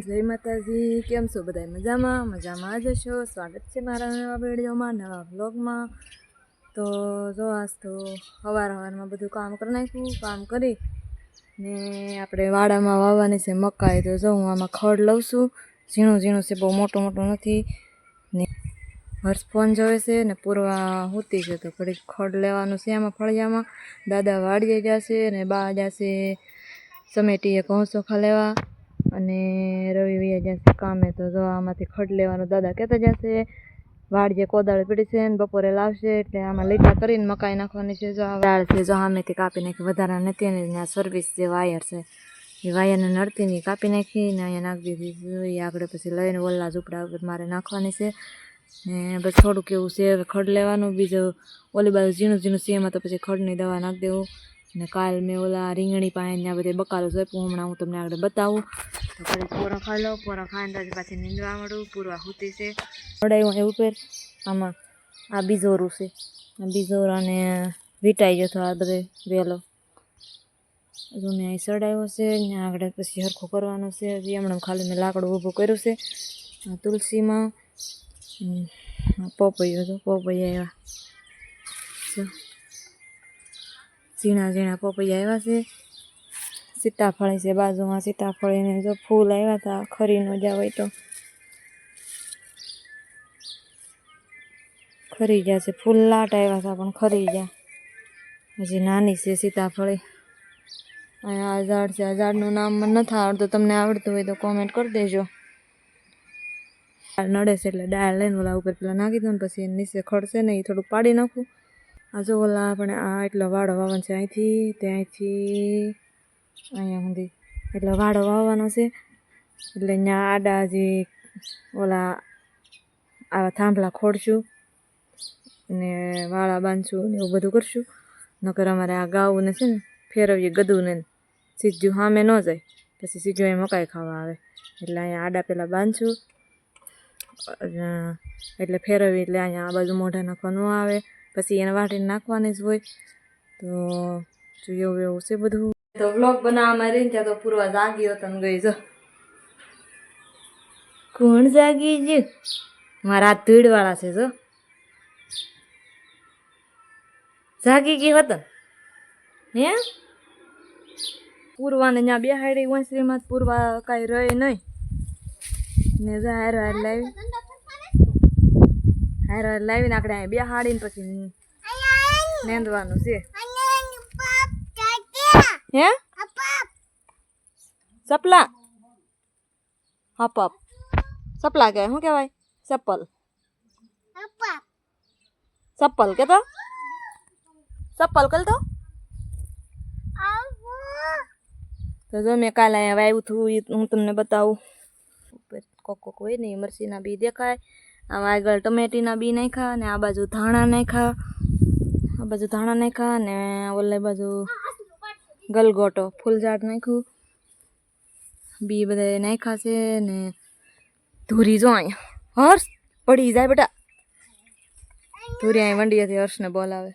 જય માતાજી, કેમ છો બધા મજામાં? મજામાં જ છો? સ્વાગત છે મારા નવા વિડીયોમાં, નવા બ્લોગમાં તો જો આજ તો સવાર સવારમાં બધું કામ કરી નાખ્યું, કામ કરી ને આપણે વાડામાં વાવવાની છે મકાઈ, તો જો હું આમાં ખડ લઉં છું. ઝીણું ઝીણું છે, બહુ મોટું મોટું નથી. ને હર્ષ ફોન જોવે છે ને પૂરવા હોતી છે, તો ઘડીક ખડ લેવાનું છે આમાં ફળિયામાં. દાદા વાડીએ જશે ને બા જશે સમેટીએ ઘઉં ચોખા લેવા. અને રવિ વૈયા જશે કામે તો જો આમાંથી ખડ લેવાનું દાદા કહેતા જશે જે કોદાળ પીડી છે ને બપોરે લાવશે એટલે આમાં લીટા કરીને મકાઈ નાખવાની છે જો દાળ છે જો સામેથી કાપી નાખી વધારા નથી ને ત્યાં સર્વિસ જે વાયર છે, એ વાયરને નડતીની કાપી નાખી ને અહીંયા નાખી દીધી એ આગળ પછી લઈને ઓલા ઝૂપડા ઉપર મારે નાખવાની છે. ને બસ થોડુંક એવું છે ખડ લેવાનું, બીજું ઓલી બાજુ ઝીણું ઝીણું છે, એમાં તો પછી ખડની દવા નાખી દેવું. ને કાલ મેં ઓલા રીંગણી પાસે ત્યાં બધે બકાલો સોંપ્યું, હમણાં હું તમને આગળ બતાવું. તો પૂરો પોરા ખાઈ લઉં પોરા ખાઈને તો પાછી નીંદવા મળું પૂરવા હોતી છે ચડાવ્યું એવું પહેર આમાં આ બીજોરું છે આ બીજોર અને વીટાઈ ગયો હતો આ બધે વહેલો હજુ મેં અહીં સડાયો છે ત્યાં આગળ પછી હરખું કરવાનું છે હજી હમણાં ખાલી મેં લાકડું ઊભું કર્યું છે તુલસીમાં પોપૈયો હતો પોપૈયા આવ્યા ઝીણા ઝીણા પોપૈયા આવ્યા છે સીતાફળ છે, બાજુમાં સીતાફળ એને જો ફૂલ આવ્યા હતા ખરી ન જ્યાં હોય તો. ખરી ગયા છે, ફૂલ લાટ આવ્યા હતા પણ ખરી ગયા. હજી નાની છે સીતાફળી. આ ઝાડ છે આ ઝાડનું નામ મને નથી આવડતું, તમને આવડતું હોય તો કોમેન્ટ કરી દેજો. નડે છે એટલે ડાળ લઈને ઓલા ઉપર પેલા નાખી દઉં ને પછી નીચે ખડશે ને એ થોડુંક પાડી નાખું. આ જો ઓલા આપણે આ એટલો વાળો વાવન છે, અહીંથી, ત્યાંથી અહીંયા સુધી. એટલે વાડો વાવવાનો છે. એટલે અહીંયા આડા જે ઓલા આવા થાંભલા ખોડશું ને વાળા બાંધશું ને એવું બધું કરશું. નકર અમારે આ ગાઉને છે ને ફેરવીએ ગદુને ને સીધું સામે ન જાય. પછી સીધું એ મકાઈ ખાવા આવે. એટલે અહીંયા આડા પહેલાં બાંધશું. એટલે ફેરવી એટલે અહીંયા આ બાજુ મોઢા નાખવા ન આવે. પછી એને વાટીને નાખવાની જ હોય. તો જો એવું એવું છે બધું. તો વ્લોગ બનાવવામાં રહીને ત્યાં તો પૂરવા જાગી હતો ને ગઈ, જો. કોણ જાગી જ મારા ધૂળવાળા છે, જો. જાગી ગઈ હતો હે? પૂરવાને ત્યાં બેહાડી વંશરીમાં પૂરવા કાંઈ રહે નહીં. ને જો હાર હાર લાવી. હાર હાર લાવીને આપણે અહીંયા બેહાડીને પછી નેંદવાનું છે. હે સપલા હપ હપ સપલા કહેવાય શું કહેવાય ચપ્પલ ચપ્પલ કે તો ચપ્પલ કલ તો તો જો મેં કાલે અહીંયા વાવ્યું હતું હું તમને બતાવું. કોક કોક હોય ને મરસીના બી દેખાય, આમાં આગળ ટમેટીના બી નાખ્યા, ને આ બાજુ ધાણા નાખ્યા, આ બાજુ ધાણા નાખ્યા, ને ઓલે બાજુ ગલગોટો, ફૂલઝાડ નાખ્યું. બી બધા નાખ્યા છે ને ધૂરી જો અહીંયા. હર્ષ, પડી જાય બેટા. ધૂરી અહીં વંડીએથી હર્ષને બોલાવે.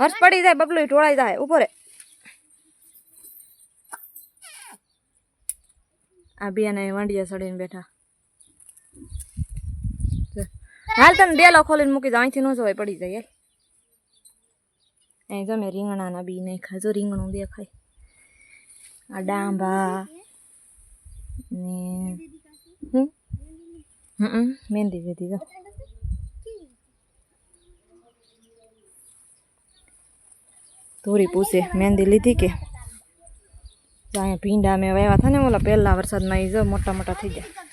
હર્ષ, પડી જાય બબલું ઢોળાઈ જાય ઉપરે આ બિયાને વંડિયા ચડીને બેઠા. હાલ તને ડેલો ખોલીને મૂકી દો, અહીંથી ન જવાય, પડી જાય યાર અહીં તમે રીંગણાના બી નાખ્યા જો રીંગણું દેખાય આ ડાંભા ને હમ હમ મહેંદી દીધી જો ધોરી પૂછે મહેંદી લીધી કે અહીંયા ભીંડા મેં વાવ્યા હતા ને ઓલા પહેલા વરસાદમાં એ જો મોટા મોટા થઈ ગયા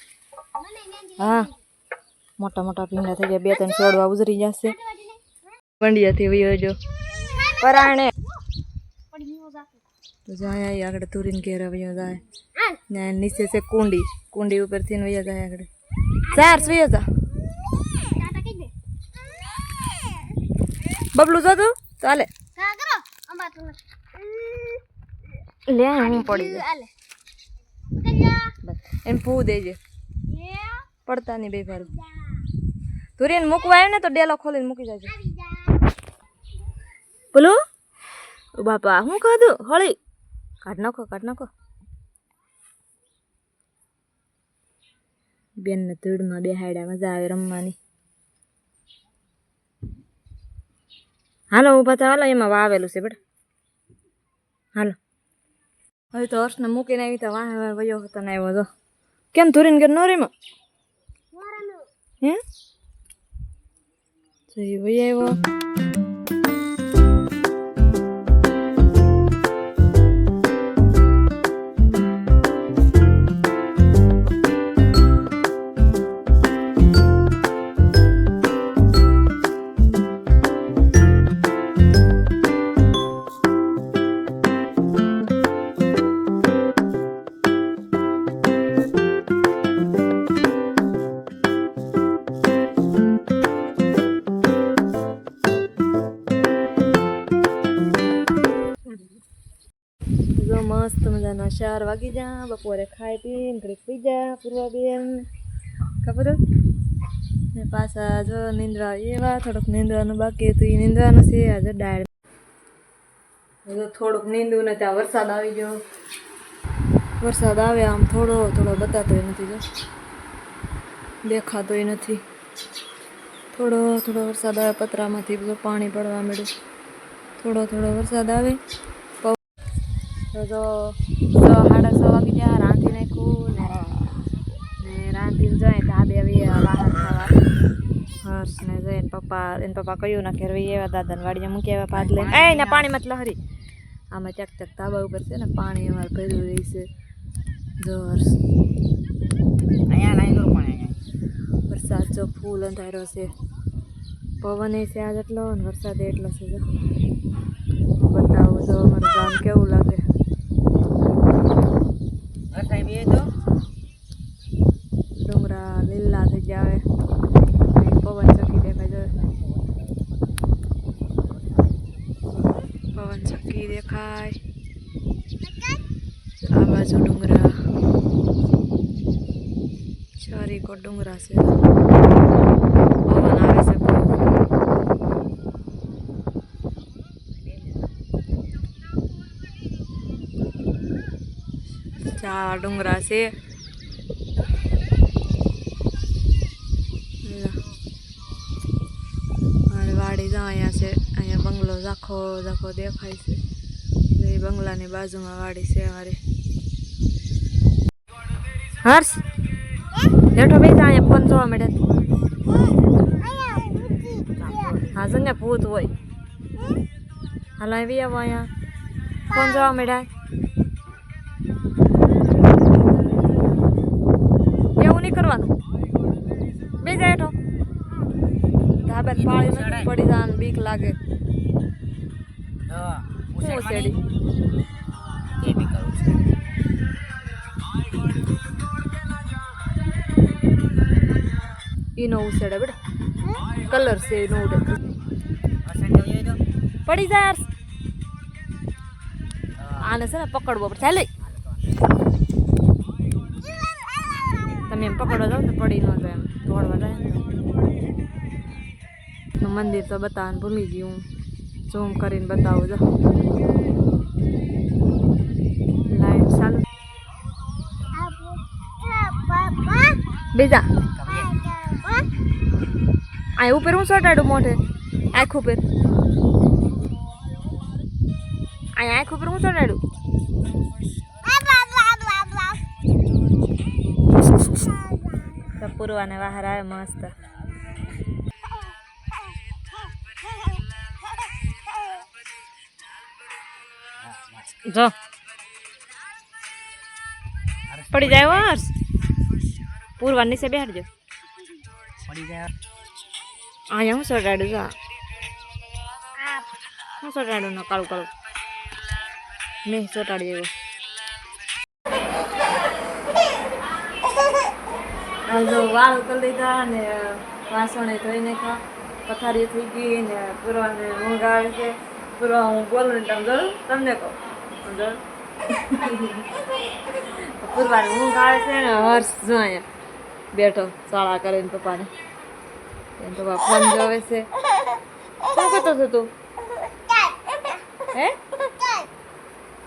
હા મોટા મોટા ભીંડા થઈ ગયા બે ત્રણ છોડવા ઉજરી જશે પંડિયાથી વયો જો પરાણે. તો જાય અહીંયા આગળ તુરીને ઘેર વયો જાય. ને નીચે છે કુંડી. કુંડી ઉપરથી ને વયા જાય આગળ. ચાર સુયો જા. બબલું જો તું? ચાલે. લે હું પડી એને પૂ દેજે. પડતા નહીં બે ભારું. તુરીને મૂકવા આવ્યો ને તો ડેલો ખોલીને મૂકી જાય બોલો? બાપા હું ખાધું? હળી. કાઢ નાખો કાઢ નાખો. બેનને ધૂળમાં બેહાડ્યા મજા આવે રમવાની. હાલો ઊભા થા હાલો એમાં વાવેલું છે બેટા. હાલો. હવે તો હર્ષને મૂકીને આવી તો વાહ વાહ વયો હતો ને આવ્યો તો. કેમ ધોરીને ઘર નો રેમાં હે? વયો આવ્યો. જો મસ્ત મજાના ચાર વાગી જા, બપોરે ખાઈ પીને ઘડીક પી જા, પૂરવા બેન. ખબર ને પાછા જો નિંદ્રા એવા, થોડુંક નિંદ્રાનું બાકી હતું એ નિંદ્રાનું છે, આજે ડાળ જો થોડુંક નીંદવું ને ત્યાં વરસાદ આવી ગયો. વરસાદ આવે આમ થોડો થોડો બતાતોય નથી જો. દેખાતોય નથી. થોડો થોડો વરસાદ આવે, પતરામાંથી બધું પાણી પડવા મળ્યું થોડો થોડો વરસાદ આવે. તો જો સાડા છ વાગી ગયા રાંધી નાખ્યું ને ને રાંધીને જાય ધાબે બે બહાર ખાવા. હર્ષ ને જઈ એને પપ્પા એને પપ્પા કહ્યું ના ઘેર એવા દાદાને વાડીને મૂકી આવ્યા પાદ લઈને. એ ને પાણીમાં જ લહરી આમાં ચક ચક ધાબા ઉપર છે ને પાણી અમારે ભર્યું રહી છે. જો હર્ષ. પણ વરસાદ જો ફૂલ અંધારો છે. પવન એ છે આજ એટલો અને વરસાદ એટલો છે બતાવો જો અમારું ગામ કેવું લાગે હવે સાહેબ એ તો ડુંગરા લીલા થઈ જાવે અહીં પવન ચક્કી દેખાય છે પવન ચક્કી દેખાય આ બાજુ ડુંગરા ચારી કો ડુંગરા છે. પવન ડુંગરા છે. વાડી જાવ અહીંયા છે. અહીંયા બંગલો ઝાખો ઝાખો દેખાય છે. એ બંગલાની બાજુમાં વાડી છે અમારી હર્ષ? બેઠો બેસા અહીંયા ફોન જોવા મળે હા છે ને ભૂત હોય હાલો આવી આવો અહીંયા ફોન જોવા મળ્યા એવું નહીં કરવાનું બે જાય હેઠો ધાબે પાણી નથી પડી જાય ને બીક લાગે શું શેડી એ બી કરું છું ઈનો ઉસેડે બેટા કલર છે ઈનો ઉડે પડી જાય યાર આને છે ને પકડવો પડે ચાલે તમે એમ પકડો જાવ તો પડી ન જાય એમ દોડવા જાય ને મંદિર તો બતાવવાનું ભૂલી ગયું ઝૂમ કરીને બતાવું જો લાઈટ ચાલુ બીજા આ ઉપર હું ચોટાડું મોઢે? આંખ ઉપર. અહીંયા આંખ ઉપર હું ચોટાડું તો પૂરવાને બહાર આવે મસ્ત. જો. પડી જાય પૂરવાની પૂરવા નીચે બેહાડજો. પડી જાય અહીંયા હું ચોટાડું જો હું ચોટાડું ના કાળું કાળું મેં ચોટાડી એવો આ જો વાળ કરી લીધા ને વાસણે ધોઈ નાખ્યા પથારી થઈ ગઈ ને પૂરવાને ઊંઘ આવે છે પૂરવા હું બોલું ને તમે જરૂર તમને કહું જોયું? પૂરવાને ઊંઘ આવે છે ને હર્ષ જો અહીંયા બેઠો શાળા કરીને પપ્પાને એમ પપ્પા ફોન જોવે છે. શું કરતો છો તું? હે?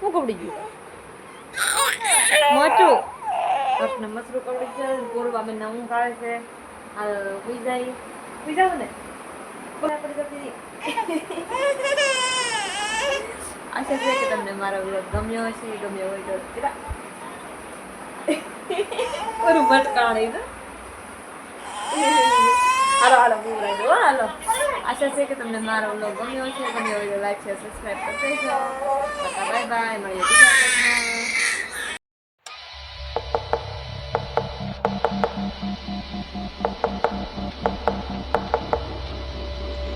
શું કપડી ગયું? મોચું હર્ષને મસરું કપડી છે પૂર્વા બેન ઊંઘ આવે છે. હાલ સુઈ જાય. સુઈ જાવ ને? આશા છે કે તમને મારો વિરોધ ગમ્યો હશે. ગમ્યો હોય તો ઓરું ભટકાણી તો હાલો હાલો બહુ રાખ્યો હાલો. આશા છે કે તમને મારો વ્લોગ ગમ્યો છે ગમ્યો હોય લાઈક છે સબસ્ક્રાઈબ કરતા જજો બાય બાય, મળીએ બીજા